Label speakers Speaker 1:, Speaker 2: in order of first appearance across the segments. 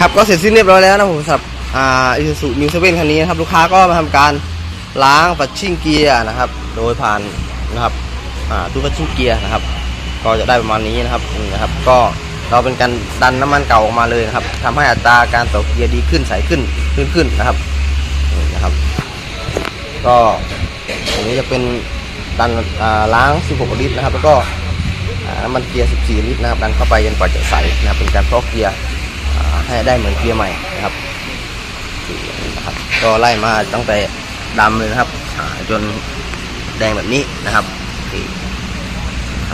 Speaker 1: ครับก็เสร็จสิ้นเรียบร้อยแล้วนะผมสำหรับอ่าอิซูซูมิวเซเว่นคันนี้นะครับลูกค้าก็มาทำการล้างปัดชิ่งเกียร์นะครับ โดยผ่านนะครับอ่าตู้ปัดชิ่งเกียร์นะครับ ก็จะได้ประมาณนี้นะครับนี่นะครับ ก็เราเป็นการดันน้ำมันเก่าออกมาเลยนะครับทำให้อัตราการต่อเกียร์ดีขึ้นใสขึ้นขึ้นขึ้นนะครับนี่นะครับ ก็ตรงนี้จะเป็นดันอ่าล้าง 16 ลิตรนะครับ แล้วก็น้ำมันเกียร์ 14 ลิตรนะครับ ดันเข้าไปจนกว่าจะใสนะครับเป็นการฟอกเกียร์ ให้ได้เหมือนเกียร์ใหม่นะครับนะครับ ก็ไล่มาตั้งแต่ดำเลยนะครับจนแดงแบบนี้นะครับ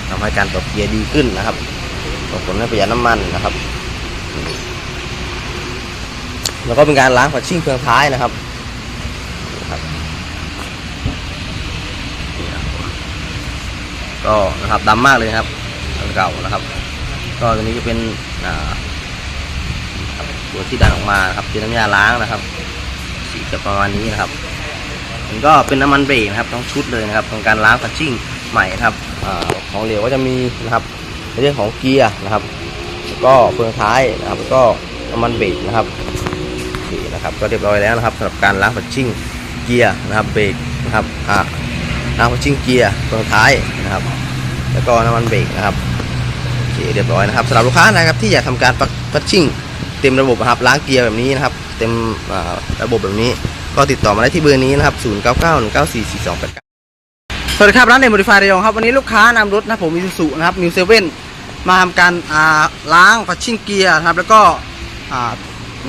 Speaker 1: ทำให้การต่อเกียร์ดีขึ้นนะครับส่งผลให้ประหยัดน้ำมันนะครับ แล้วก็เป็นการล้างฝัดชิ่งเครื่องท้ายนะครับก็นะครับดำมากเลยครับเก่านะครับ ก็ตัวนี้จะเป็นอ่า ตัวที่ดันออกมาครับเป็นน้ำยาล้างนะครับ สีจะประมาณนี้นะครับมันก็เป็นน้ำมันเบรกนะครับทั้งชุดเลยนะครับของการล้างคัชชิ่งใหม่นะครับอของเหลวก็จะมีนะครับในเรื่องของเกียร์นะครับแล้วก็เฟืองท้ายนะครับแล้วก็น้ำมันเบรกนะครับนี่นะครับ ก็เรียบร้อยแล้วนะครับสำหรับการล้างคัชชิ่งเกียร์นะครับเบรกนะครับอ่าน้ำพัชชิ่งเกียร์เฟืองท้ายนะครับ แล้วก็น้ำมันเบรกนะครับโอเคเรียบร้อยนะครับสำหรับลูกค้านะครับที่อยากทำการปักพัชชิ่ง เต็มระบบนะครับล้างเกียร์แบบนี้นะครับ เต็มระบบแบบนี้ ก็ติดต่อมาได้ที่เบอร์นี้นะครับ 0 9 9 1 9 4 4 2 8 9 สวัสดีครับร้านเดมอดิฟายระยองครับ วันนี้ลูกค้านำรถนะผมมิซูซุนะครับมิวเซเว่นมาทำการล้างพัชชิ่งเกียร์นะครับ แล้วก็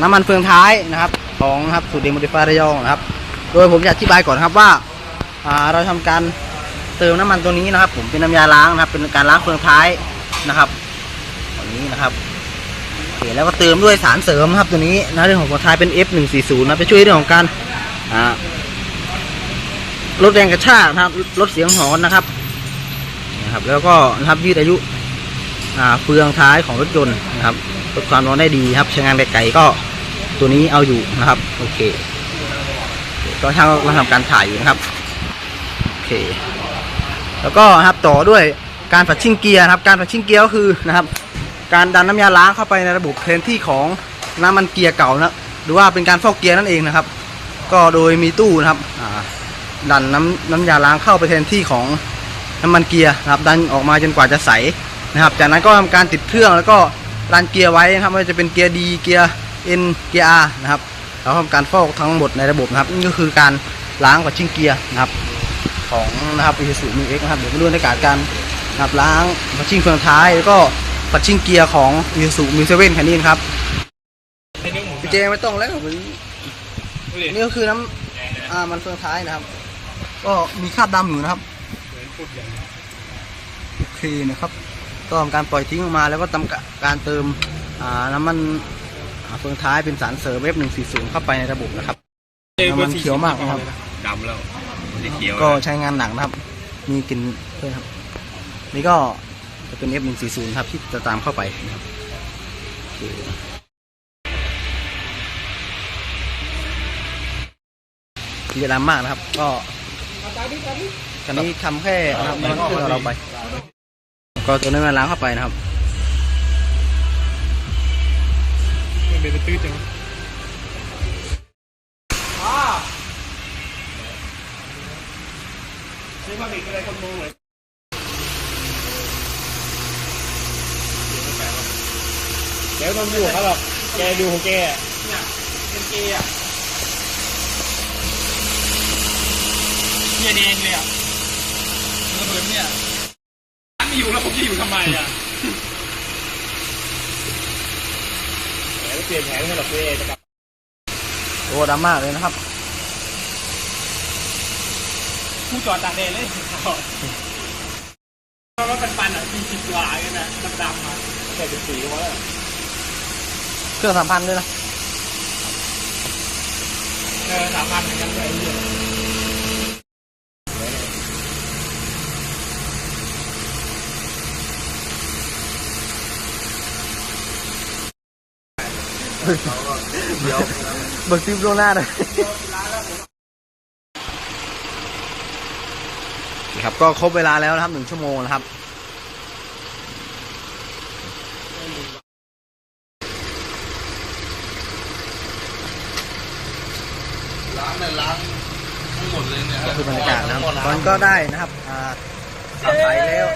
Speaker 1: น้ำมันเฟืองท้ายนะครับ ของนะครับสูตรเดมอดิฟายระยองนะครับ โดยผมจะอธิบายก่อนนครับว่าเราทำการเติมน้ำมันตัวนี้นะครับ ผมเป็นน้ำยาล้างนะครับ เป็นการล้างเฟืองท้ายนะครับตัวนี้นะครับ เคแล้วก็เติมด้วยสารเสริมครับตัวนี้นะเรื่องของเฟืองท้ายเป็น F140 นะไปช่วยเรื่องของการลดแรงกระชากนะครับลดเสียงหอนนะครับนะครับ แล้วก็นะครับยืดอายุเฟืองท้ายของรถยนต์นะครับลดความร้อนได้ดีครับใช้งานไกลๆก็ตัวนี้เอาอยู่นะครับ โอเคก็ช่างเราทำการถ่ายอยู่นะครับโอเค แล้วก็นะครับต่อด้วยการผัดชิ่งเกียร์นะครับ การผัดชิ่งเกียร์ก็คือนะครับ การดันน้ำยาล้างเข้าไปในระบบแทนที่ของน้ำมันเกียร์เก่านะหรือว่าเป็นการฟอกเกียร์นั่นเองนะครับ ก็โดยมีตู้นะครับดันน้ำน้ำยาล้างเข้าไปแทนที่ของน้ำมันเกียร์นะครับ ดันออกมาจนกว่าจะใสนะครับ จากนั้นก็ทำการติดเครื่องแล้วก็รันเกียร์ไว้นะครับไม่ว่าจะเป็นเกียร์ดีเกียร์เอ็นเกียร์อาร์นะครับเราทำการฟอกทั้งหมดในระบบนะครับนี่ก็คือการล้างกับชิ่งเกียร์นะครับ ของนะครับอีซูมิเอ็กนะครับเดี๋ยวมาดูในการการนะครับล้างปัดชิ่งเฟืองท้ายแล้วก็ ปัดชิ่งเกียร์ของอีซูมิวเซเว่นคันนี้นะครับพี่เจไม่ต้องแล้ววันนี้อันนี่ก็คือน้ำอ่ามันเฟืองท้ายนะครับ ก็มีคราบดำอยู่นะครับโอเคนะครับก็ทำการปล่อยทิ้งออกมาแล้วก็ทำการเติมอ่าน้ำมันอ่าเฟืองท้ายเป็นสารเสริมเวฟหนึ่งสี่ศูนย์เข้าไปในระบบนะครับน้ำมันเขียวมากนะครับ
Speaker 2: ดำแล้วสีเขียว
Speaker 1: ก็ใช้งานหนักนะครับ มีกลิ่นด้วยครับ นี่ก็ จะเป็น F140 ครับที่จะตามเข้าไปนะครับโอเคที่จะดำมากนะครับ ก็คันนี้ทำแค่นะครับมันขึ้นเราไป ก็ตัวนั้มาล้างเข้าไปนะครับ
Speaker 2: เป็นตื้อจังใช่ว่าเด็กอะไรคนมองเลย ดี๋ยวต้องดูเขาหรอกแกดูของแกเนี่ยเป็นเกย์อะเกียแดงเลยอะระเบิดเนี่ยไม่อยู่แล้วผมจะอยู่ทำไมอะแผลเปลี่ยนแผลให้หรอกเว้ยจะกลับ
Speaker 1: โอ้ดำมากเลยนะครับ
Speaker 2: ผู้จอดตากแดดเลยเพราะว่าปันปันๆอะสี่สิบกว่ากันนะดำๆอะแค่สิบสี่ก็พอแล้ว
Speaker 1: เครื่องสามพันด้วยนะ
Speaker 2: เออสามพันเหมือนกันเลยไอ้เหี้ย
Speaker 1: เดี๋ยวเบิกซิปล่วงหน้าเลยครับก็ครบเวลาแล้วนะครับหนึ่งชั่วโมงนะครับ
Speaker 3: เนี่ยล้างทั้งหมดเลยเนี่ย
Speaker 4: ก็คือบรรยากาศนะครับตอนก็ได้นะครับอ่าสับไถแล้ว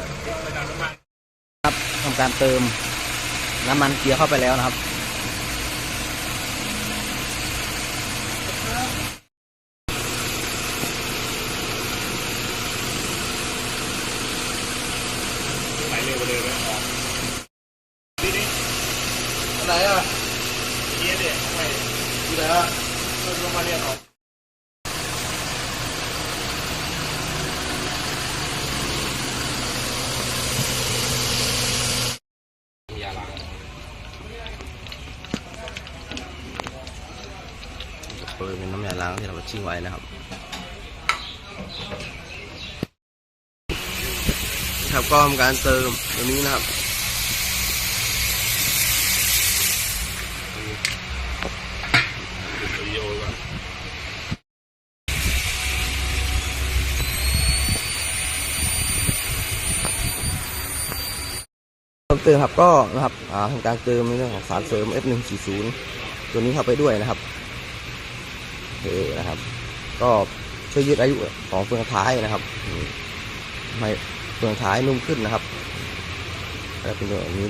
Speaker 4: ครับทำการเติมน้ำมันเกียร์เข้าไปแล้วนะครับ
Speaker 3: ไหลเร็วกว่าเดิมเลยออกนี่นี่
Speaker 4: อะไรอะ
Speaker 3: เกียร์เด็กไป
Speaker 4: อยู่ไหนอะ
Speaker 3: ลงมาเรียนออกยาล้าง
Speaker 4: เปิดเป็นน้ำยาล้างที่เราชิ่งไว้นะครับ ครับก็ทำการเติมตัวนี้นะครับเติมเติมครับก็นะครับทำการเติมในเรื่องของสารเสริม F140 ตัวนี้เข้าไปด้วยนะครับ เคนะครับ ก็ช่วยยืดอายุของเฟืองท้ายนะครับไมให้เฟืองท้ายนุ่มขึ้นนะครับแล้วเป็นแบบนี้